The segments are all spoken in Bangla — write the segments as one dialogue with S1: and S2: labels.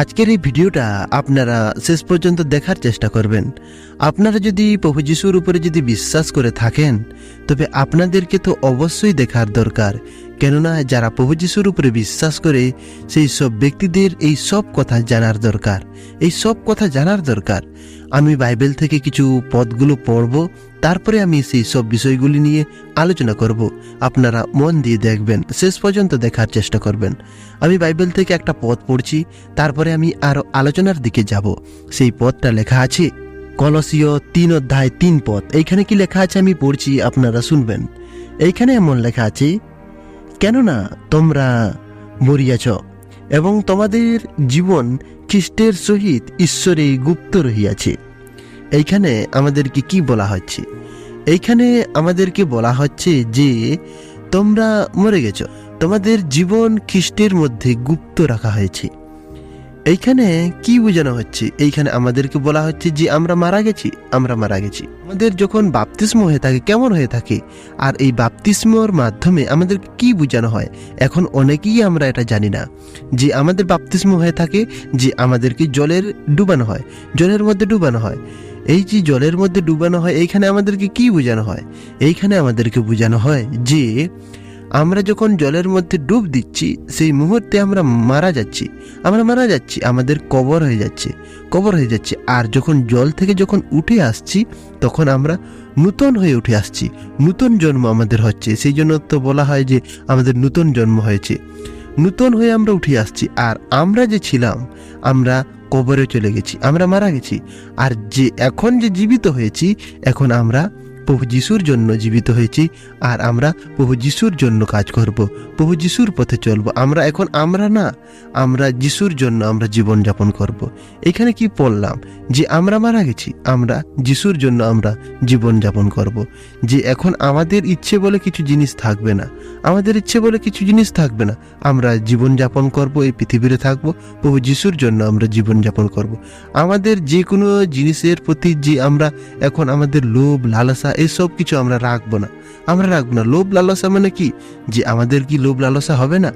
S1: আজকের এই ভিডিওটা আপনারা শেষ পর্যন্ত দেখার চেষ্টা করবেন। আপনারা যদি প্রভু যিশুর উপরে যদি বিশ্বাস করে থাকেন, তবে আপনাদেরকে তো অবশ্যই দেখার দরকার। কেননা যারা প্রভু যিশুর উপরে বিশ্বাস করে, সেই সব ব্যক্তিদের এই সব কথা জানার দরকার। এই সব কথা জানার দরকার। আমি বাইবেল থেকে কিছু পদগুলো পড়ব, তারপরে আমি সেই সব বিষয়গুলি নিয়ে আলোচনা করব। আপনারা মন দিয়ে দেখবেন, শেষ পর্যন্ত দেখার চেষ্টা করবেন। আমি বাইবেল থেকে একটা পদ পড়ছি, তারপরে আমি আরও আলোচনার দিকে যাব। সেই পদটা লেখা আছে, কলসীয় তিন অধ্যায় তিন পদ। এইখানে কি লেখা আছে আমি পড়ছি, আপনারা শুনবেন। এইখানে এমন লেখা আছে কেননা তোমরা মরিয়াছ এবং তোমাদের জীবন খ্রিস্টের সহিত ঈশ্বরে গুপ্ত রহিয়াছে। এইখানে আমাদেরকে কি বলা হচ্ছে? এইখানে আমাদেরকে বলা হচ্ছে যে, তোমরা মরে গেছ। তোমাদের জীবন খ্রিস্টের মধ্যে গুপ্ত রাখা হয়েছে। এইখানে কি বোঝানো হচ্ছে? এইখানে আমাদেরকে বলা হচ্ছে যে আমরা মারা গেছি, আমরা মারা গেছি। আমাদের যখন বাপতিস্ম হয়ে থাকে, কেমন হয়ে থাকে? আর এই বাপতিস্মর মাধ্যমে আমাদের কি বোঝানো হয়? এখন অনেকেই আমরা এটা জানি না। যে আমাদের বাপতিস্ম হয়ে থাকে, যে আমাদেরকে জলের ডুবানো হয়, জলের মধ্যে ডুবানো হয়। এই যে জলের মধ্যে ডুবানো হয়, এইখানে আমাদেরকে কি বোঝানো হয়? এইখানে আমাদেরকে বোঝানো হয় যে আমরা যখন জলের মধ্যে ডুব দিচ্ছি, সেই মুহূর্তে আমরা মারা যাচ্ছি। আমরা মারা যাচ্ছি, আমাদের কবর হয়ে যাচ্ছে, কবর হয়ে যাচ্ছে। আর যখন জল থেকে যখন উঠে আসছি, তখন আমরা নূতন হয়ে উঠে আসছি। নূতন জন্ম আমাদের হচ্ছে। সেই জন্য তো বলা হয় যে আমাদের নূতন জন্ম হয়েছে। নূতন হয়ে আমরা উঠে আসছি। আর আমরা যে ছিলাম, আমরা কবরে চলে গেছি, আমরা মারা গেছি। আর যে এখন যে জীবিত হয়েছি, এখন আমরা প্রভু যিশুর জন্য জীবিত হয়েছি, আর আমরা প্রভু যিশুর জন্য কাজ করব, প্রভু যিশুর পথে চলবো। আমরা এখন আমরা না, আমরা যিশুর জন্য আমরা জীবন যাপন করব। এখানে কি পড়লাম? যে আমরা মারা গেছি, আমরা যিশুর জন্য আমরা জীবন যাপন করব। যে এখন আমাদের ইচ্ছে বলে কিছু জিনিস থাকবে না, আমাদের ইচ্ছে বলে কিছু জিনিস থাকবে না, আমরা জীবন যাপন করব, এই পৃথিবীতে থাকব, প্রভু যিশুর জন্য আমরা জীবন যাপন করব। আমাদের যে কোনো জিনিসের প্রতি যে আমরা এখন আমাদের লোভ, লালসা এসব কিছু আমরা রাখব না। আমরা রাখব না। লোভ লালসা মানে কি? যে আমাদের কি লোভ লালসা হবে না?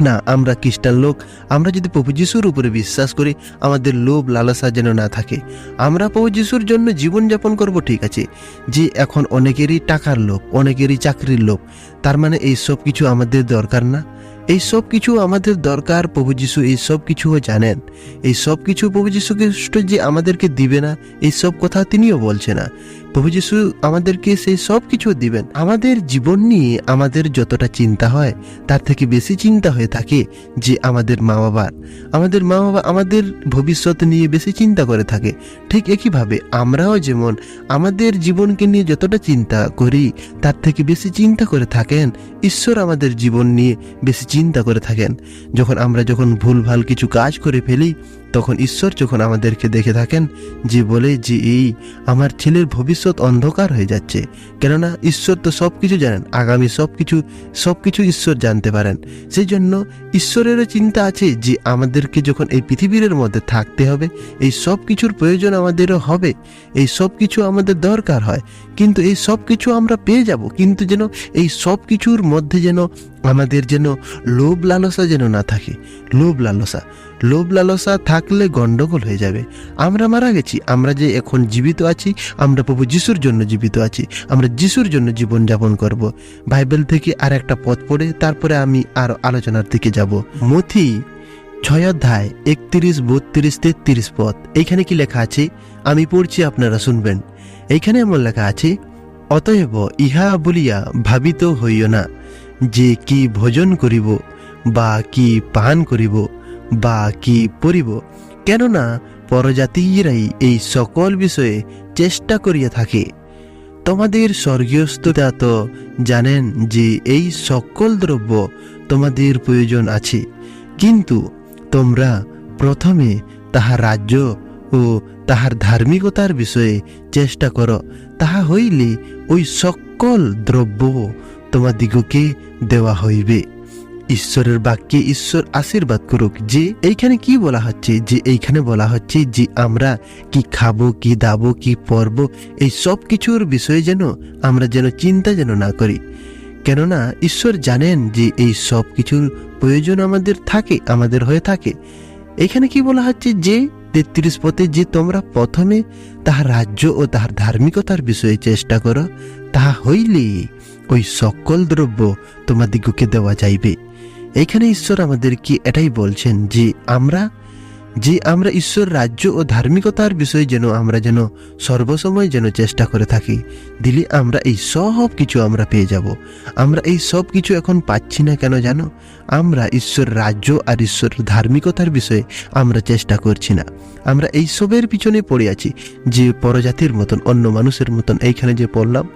S1: না, আমরা খ্রিস্টান লোক। আমরা যদি প্রভু যিশুর উপরে বিশ্বাস করি, আমাদের লোভ লালসা যেন না থাকে। আমরা প্রভু যিশুর জন্য জীবনযাপন করব, ঠিক আছে? যে এখন অনেকেরই টাকার লোভ, অনেকেরই চাকরির লোভ। তার মানে এই সব কিছু আমাদের দরকার না? এই সব কিছু আমাদের দরকার, প্রভু যিশু এই সব কিছুও জানেন। এই সব কিছু প্রভু যিশু খ্রিস্ট যে আমাদেরকে দিবে না, এই সব কথা তিনিও বলছে না। প্রভু যিশু আমাদেরকে সেই সব কিছু দিবেন। আমাদের জীবন নিয়ে আমাদের যতটা চিন্তা হয়, তার থেকে বেশি চিন্তা হয়ে থাকে যে আমাদের মা বাবার আমাদের মা বাবা আমাদের ভবিষ্যৎ নিয়ে বেশি চিন্তা করে থাকে। ঠিক একইভাবে আমরাও যেমন আমাদের জীবনকে নিয়ে যতটা চিন্তা করি, তার থেকে বেশি চিন্তা করে থাকেন, ঈশ্বর আমাদের জীবন নিয়ে বেশি চিন্তা করে থাকেন। যখন আমরা যখন ভুলভাল কিছু কাজ করে ফেলি তখন ঈশ্বর যখন আমাদেরকে দেখে থাকেন যে বলে যে এই আমার ছেলের ভবিষ্যৎ অন্ধকার হয়ে যাচ্ছে। কেননা ঈশ্বর তো সব কিছু জানেন, আগামী সব কিছু সব কিছু ঈশ্বর জানতে পারেন। সেই জন্য ঈশ্বরেরও চিন্তা আছে যে আমাদেরকে যখন এই পৃথিবীর মধ্যে থাকতে হবে, এই সব কিছুর প্রয়োজন আমাদেরও হবে, এই সব কিছু আমাদের দরকার হয়। কিন্তু এই সব কিছু আমরা পেয়ে যাব, কিন্তু যেন এই সব কিছুর মধ্যে যেন আমাদের যেন লোভ লালসা যেন না থাকে, লোভ লালসা। লোভ লালসা থাকলে গন্ডগোল হয়ে যাবে। আমরা মারা গেছি, আমরা যে এখন জীবিত আছি, আমরা প্রভু যিশুর জন্য জীবিত আছি, আমরা যিশুর জন্য জীবন যাপন করব। বাইবেল থেকে আর একটা পথ পড়ে, তারপরে আমি আর আলোচনার দিকে যাব। মথি ছয় অধ্যায় একত্রিশ, বত্রিশ, তেত্রিশ পথ। এইখানে কি লেখা আছে? আমি পড়ছি, আপনারা শুনবেন। এইখানে এমন লেখা আছে, অতএব ইহা বলিয়া ভাবিত হইও না যে কি ভোজন করিব বা কি পান করিব। বা কি পরিব কেননা পরজাতিরাই এই সকল বিষয়ে চেষ্টা করিয়া থাকে। তোমাদের স্বর্গীয়স্থতা তো জানেন যে এই সকল দ্রব্য তোমাদের প্রয়োজন আছে। কিন্তু তোমরা প্রথমে তাহার রাজ্য ও তাহার ধার্মিকতার বিষয়ে চেষ্টা করো। তাহা হইলে ওই সকল দ্রব্য তোমাদিগকে দেওয়া হইবে। ঈশ্বরের বাক্যে ঈশ্বর আশীর্বাদ করুক যে এইখানে কি বলা হচ্ছে? যে এইখানে বলা হচ্ছে যে আমরা কি খাব, কি দাবো, কি পরব, এই সব কিছুর বিষয়ে যেন আমরা যেন চিন্তা যেন না করি। কেননা ঈশ্বর জানেন যে এই সব কিছুর প্রয়োজন আমাদের থাকে, আমাদের হয়ে থাকে। এখানে কি বলা হচ্ছে? যে তেত্রিশ পথে যে তোমরা প্রথমে তাহার রাজ্য ও তাহার ধার্মিকতার বিষয়ে চেষ্টা করো, তাহা হইলে ওই সকল দ্রব্য তোমাদিগকে দেওয়া যাইবে। এখানে ঈশ্বর আমাদেরকে এটাই বলছেন যে আমরা যে আমরা ঈশ্বর রাজ্য ও ধার্মিকতার বিষয়ে যেন আমরা যেন সর্বসময় যেন চেষ্টা করে থাকি, দিলে আমরা এই সব কিছু আমরা পেয়ে যাব। আমরা এই সব কিছু এখন পাচ্ছি না কেন জানো? আমরা ঈশ্বর রাজ্য আর ঈশ্বর ধার্মিকতার বিষয়ে আমরা চেষ্টা করছি না। আমরা এই সবের পিছনে পড়ে আছি, যে পরজাতির মতন, অন্য মানুষের মতন, এইখানে যে পড়লাম।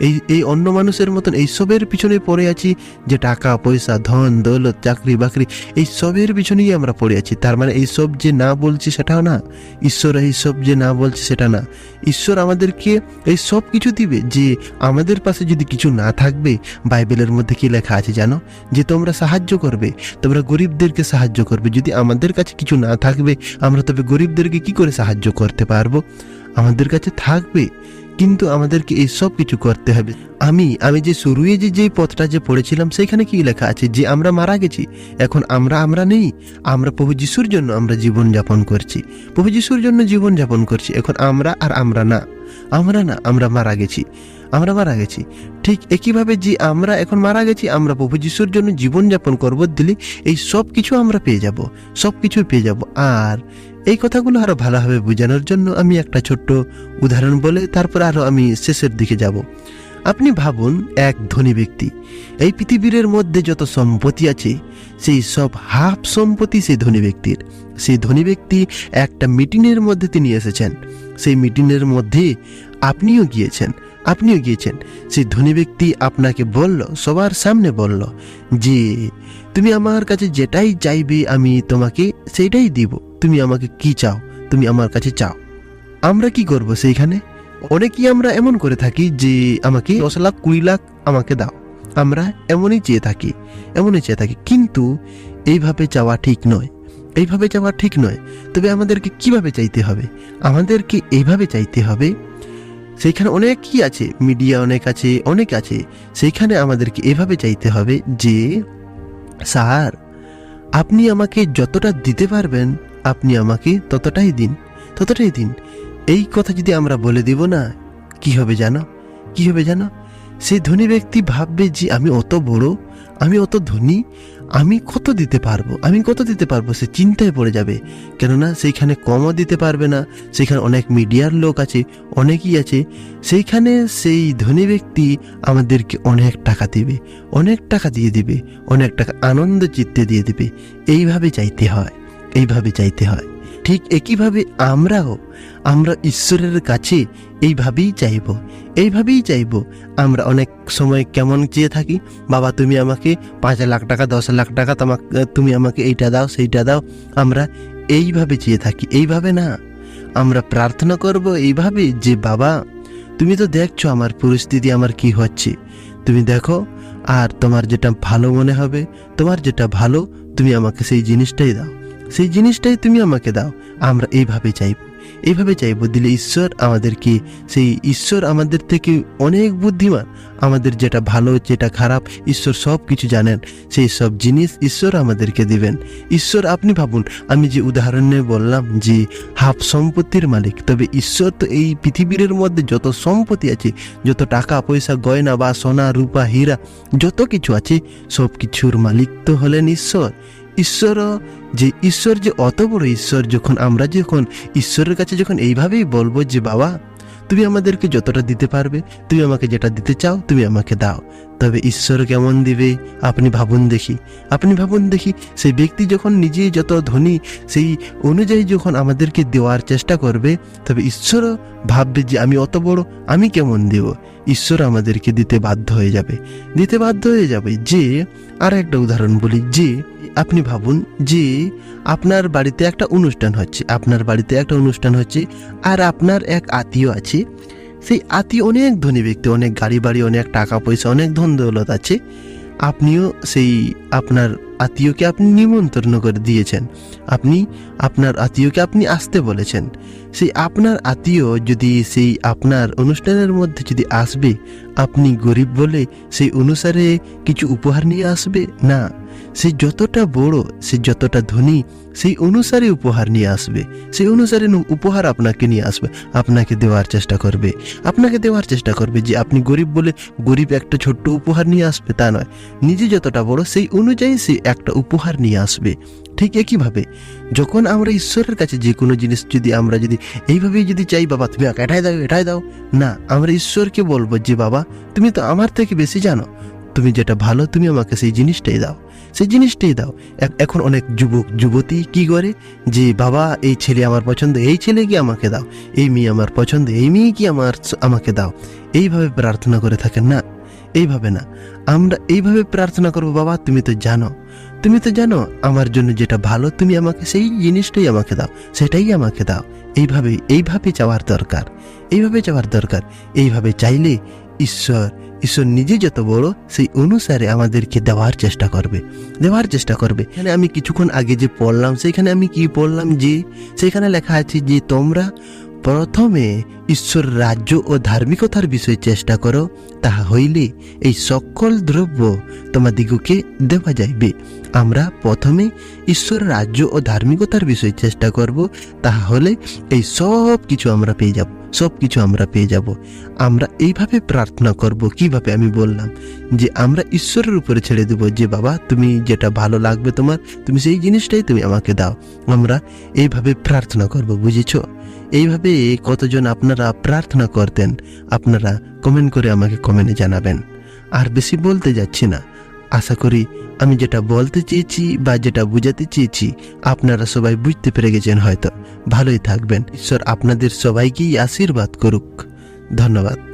S1: এই এই অন্য মানুষের মতন এই সবের পিছনে পড়ে আছি যে টাকা, পয়সা, ধন, দৌলত, চাকরি, বাকরি, এই সবের পিছনেই আমরা পড়ে আছি। তার মানে এই সব যে না বলছি সেটাও না। ঈশ্বর এই সব যে না বলছে সেটা না। ঈশ্বর আমাদেরকে এই সব কিছু দিবে যে আমাদের পাশে যদি কিছু না থাকবে, বাইবেলের মধ্যে কি লেখা আছে জানো? যে তোমরা সাহায্য করবে, তোমরা গরিবদেরকে সাহায্য করবে। যদি আমাদের কাছে কিছু না থাকবে, আমরা তবে গরিবদেরকে কি করে সাহায্য করতে পারব? আমাদের কাছে থাকবে কিন্তু আমাদেরকে এই সব কিছু করতে হবে। আমি আমি যে শুরুয়ে যে যে পথটা যে পড়েছিলাম, সেখানে কি লেখা আছে? যে আমরা মারা গেছি, এখন আমরা আমরা নেই। আমরা প্রভু যিশুর জন্য আমরা জীবন যাপন করছি। প্রভু যিশুর জন্য জীবন যাপন করছি। এখন আমরা আর আমরা না। আমরা না, আমরা মারা গেছি। আমরা মারা গেছি। ঠিক একইভাবে যে আমরা এখন মারা গেছি, আমরা প্রভু যিশুর জন্য জীবনযাপন করব, দিলে এই সব কিছু আমরা পেয়ে যাব সব কিছু পেয়ে যাব। আর এই কথাগুলো আরও ভালোভাবে বোঝানোর জন্য আমি একটা ছোট্ট উদাহরণ বলে তারপর আরও আমি শেষের দিকে যাব। আপনি ভাবুন, এক ধনী ব্যক্তি, এই পৃথিবীর মধ্যে যত সম্পত্তি আছে, সেই সব হাফ সম্পত্তি সেই ধনী ব্যক্তির। সেই ধনী ব্যক্তি একটা মিটিংয়ের মধ্যে তিনি এসেছেন। সেই মিটিংয়ের মধ্যে আপনিও গিয়েছেন আপনিও গিয়েছেন। সেই ধনী ব্যক্তি আপনাকে বলল, সবার সামনে বলল যে, তুমি আমার কাছে যেটাই চাইবে আমি তোমাকে সেটাই দিব। তুমি আমাকে কি চাও? তুমি আমার কাছে চাও। আমরা কি করব সেইখানে? অনেকেই আমরা এমন করে থাকি যে, আমাকে দশ লাখ, কুড়ি লাখ আমাকে দাও। আমরা এমনই চেয়ে থাকি, এমনই চেয়ে থাকি। কিন্তু এইভাবে চাওয়া ঠিক নয়। এইভাবে চাওয়া ঠিক নয়। তবে আমাদেরকে কীভাবে চাইতে হবে? আমাদেরকে এইভাবে চাইতে হবে। সেইখানে অনেক কি আছে, মিডিয়া অনেক আছে অনেক আছে। সেইখানে আমাদেরকে এভাবে চাইতে হবে যে, স্যার, আপনি আমাকে যতটা দিতে পারবেন, আপনি আমাকে ততটাই দিন ততটাই দিন। এই কথা যদি আমরা বলে দিব না, কি হবে জানো? কি হবে জানো? সেই ধনী ব্যক্তি ভাববে যে, আমি অত বড়, আমি অত ধনী আমি কত দিতে পারব? আমি কত দিতে পারব? সে চিন্তায় পড়ে যাবে। কেননা সেইখানে কমও দিতে পারবে না। সেখানে অনেক মিডিয়ার লোক আছে, অনেকই আছে। সেইখানে সেই ধনী ব্যক্তি আমাদেরকে অনেক টাকা দেবে, অনেক টাকা দিয়ে দিবে, অনেক টাকা আনন্দ চিত্তে দিয়ে দিবে। এইভাবে চাইতে হয়, এইভাবে চাইতে হয়। ঠিক একইভাবে আমরাও, আমরা ঈশ্বরের কাছে এইভাবেই চাইব এইভাবেই চাইব। আমরা অনেক সময় কেমন চেয়ে থাকি, বাবা, তুমি আমাকে পাঁচ লাখ টাকা, দশ লাখ টাকা তোমাকে, তুমি আমাকে এইটা দাও, সেইটা দাও। আমরা এইভাবে চেয়ে থাকি, এইভাবে না। আমরা প্রার্থনা করব এইভাবে যে, বাবা, তুমি তো দেখছ আমার পরিস্থিতি, আমার কি হচ্ছে। তুমি দেখো, আর তোমার যেটা ভালো মনে হবে, তোমার যেটা ভালো, তুমি আমাকে সেই জিনিসটাই দাও। সেই জিনিসটাই তুমি আমাকে দাও। আমরা এইভাবে চাইব। এইভাবে চাইব দিলে ঈশ্বর আমাদেরকে, সেই ঈশ্বর আমাদের থেকে অনেক বুদ্ধিমান। আমাদের যেটা ভালো, যেটা খারাপ, ঈশ্বর সব কিছু জানেন। সেই সব জিনিস ঈশ্বর আমাদেরকে দিবেন। ঈশ্বর, আপনি ভাবুন, আমি যে উদাহরণে বললাম যে হাফ সম্পত্তির মালিক, তবে ঈশ্বর তো এই পৃথিবীর মধ্যে যত সম্পত্তি আছে, যত টাকা, পয়সা, গয়না, বা সোনা, রূপা, হীরা, যত কিছু আছে সব কিছুর মালিক তো হলেন ঈশ্বর। ঈশ্বর, যে ঈশ্বর যে অত বড় ঈশ্বর, যখন আমরা যখন ঈশ্বরের কাছে যখন এইভাবেই বলব যে, বাবা, তুমি আমাদেরকে যতটা দিতে পারবে, তুমি আমাকে যেটা দিতে চাও, তুমি আমাকে দাও। তবে ঈশ্বর কেমন দিবে, আপনি ভাবুন দেখি। আপনি ভাবুন দেখি, সেই ব্যক্তি যখন নিজে যত ধনী, সেই অনুযায়ী যখন আমাদেরকে দেওয়ার চেষ্টা করবে, তবে ঈশ্বরও ভাববে যে আমি অত বড়, আমি কেমন দেব? ঈশ্বর আমাদেরকে দিতে বাধ্য হয়ে যাবে। দিতে বাধ্য হয়ে যাবে যে আর একটা উদাহরণ বলি, যে, আপনি ভাবুন যে, আপনার বাড়িতে একটা অনুষ্ঠান হচ্ছে, আপনার বাড়িতে একটা অনুষ্ঠান হচ্ছে, আর আপনার এক আত্মীয় আছে সেই আত্মীয় অনেক ধনী ব্যক্তি, অনেক গাড়ি বাড়ি, অনেক টাকা পয়সা, অনেক ধন দৌলত আছে। আপনিও সেই আপনার আত্মীয়কে আপনি নিমন্ত্রণ করে দিয়েছেন। আপনি, আপনার আত্মীয়কে আপনি আসতে বলেছেন। সেই আপনার আত্মীয় যদি সেই আপনার অনুষ্ঠানের মধ্যে যদি আসবে, আপনি গরিব বলে সেই অনুসারে কিছু উপহার নিয়ে আসবে? না। সে যতটা বড়, সে যতটা ধনী, সেই অনুসারে উপহার নিয়ে আসবে। সেই অনুসারে উপহার আপনাকে নিয়ে আসবে। আপনাকে দেওয়ার চেষ্টা করবে। আপনাকে দেওয়ার চেষ্টা করবে যে আপনি গরিব বলে গরিব একটা ছোট্ট উপহার নিয়ে আসবে তা নয়। নিজে যতটা বড়, সেই অনুযায়ী সে একটা উপহার নিয়ে আসবে। ঠিক একইভাবে, যখন আমরা ঈশ্বরের কাছে যে কোনো জিনিস যদি আমরা যদি এইভাবেই যদি চাই, বাবা, তুমি এটাই দাও এটাই দাও। না, আমরা ঈশ্বরকে বলব যে, বাবা, তুমি তো আমার থেকে বেশি জানো। তুমি যেটা ভালো, তুমি আমাকে সেই জিনিসটাই দাও। সেই জিনিসটাই দাও। এখন অনেক যুবক, যুবতী কি করে? যে, বাবা, এই ছেলে আমার পছন্দ, এই ছেলে কি আমাকে দাও? এই মেয়ে আমার পছন্দ, এই মেয়ে কি আমার আমাকে দাও? এইভাবে প্রার্থনা করে থাকেন না? এইভাবে না। আমরা এইভাবে প্রার্থনা করব, বাবা, তুমি তো জানো, তুমি তো জানো, আমার জন্য যেটা ভালো, তুমি আমাকে সেই জিনিসটাই আমাকে দাও, সেটাই আমাকে দাও। এইভাবে এইভাবে চাওয়ার দরকার। এইভাবে চাওয়ার দরকার। এইভাবে চাইলে ঈশ্বর ঈশ্বর নিজে যত বড়, সেই অনুসারে আমাদেরকে দেওয়ার চেষ্টা করবে। দেওয়ার চেষ্টা করবে। এখানে আমি কিছুক্ষণ আগে যে পড়লাম সেখানে আমি কি পড়লাম যে সেখানে লেখা আছে যে, তোমরা প্রথমে ঈশ্বর রাজ্য ও ধার্মিকতার বিষয়ে চেষ্টা করো, তাহা হইলে এই সকল দ্রব্য তোমাদিগকে দেওয়া যাইবে। আমরা প্রথমে ঈশ্বর রাজ্য ও ধার্মিকতার বিষয়ে চেষ্টা করব, তাহা হলে এই সব কিছু আমরা পেয়ে যাব। সব কিছু আমরা পেয়ে যাব। আমরা এইভাবে প্রার্থনা করব, কীভাবে? আমি বললাম যে, আমরা ঈশ্বরের উপরে ছেড়ে দেব যে, বাবা, তুমি যেটা ভালো লাগবে তোমার, তুমি সেই জিনিসটাই তুমি আমাকে দাও। আমরা এইভাবে প্রার্থনা করব, বুঝেছ? এইভাবে কতজন আপনারা প্রার্থনা করতেন, আপনারা কমেন্ট করে আমাকে কমেন্টে জানাবেন। আর বেশি বলতে যাচ্ছি না। আশা করি আমি যেটা বলতে চেয়েছি বা যেটা বুঝাতে চেয়েছি, আপনারা সবাই বুঝতে পেরে গেছেন হয়তো। ভালোই থাকবেন। ঈশ্বর আপনাদের সবাইকেই আশীর্বাদ করুক। ধন্যবাদ।